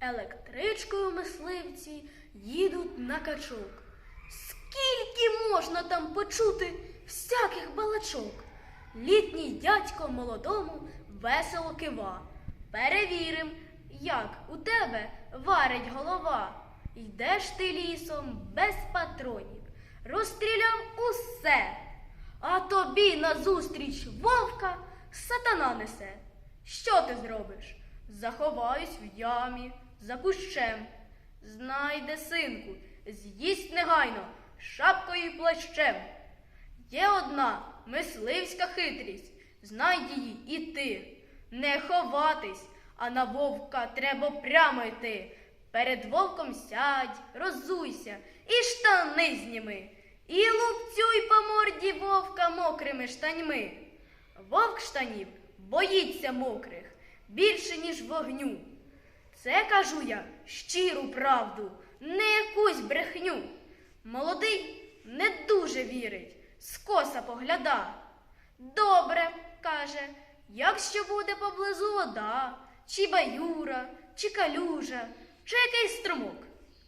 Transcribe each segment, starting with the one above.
Електричкою мисливці їдуть на качок. Скільки можна там почути всяких балачок? Літній дядько молодому весело кива. Перевірим, як у тебе варить голова. Йдеш ти лісом без патронів, розстріляв усе, а тобі назустріч вовка сатана несе. Що ти зробиш? Заховаюсь в ямі, за кущем. Знайде синку, з'їсть негайно, шапкою і плащем. Є одна мисливська хитрість, знай її і ти. Не ховатись, а на вовка треба прямо йти. Перед вовком сядь, розуйся і штани зніми, і лупцюй по морді вовка мокрими штаньми. Вовк штанів боїться мокрих більше, ніж вогню. Це кажу я щиру правду, не якусь брехню. Молодий не дуже вірить, скоса погляда. Добре, каже, якщо буде поблизу вода, чи баюра, чи калюжа, чи якийсь струмок.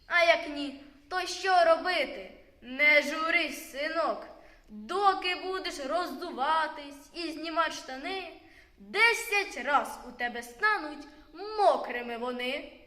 А як ні, то що робити? Не журись, синок. Доки будеш роздуватись і знімати штани, десять раз у тебе стануть мокрими вони.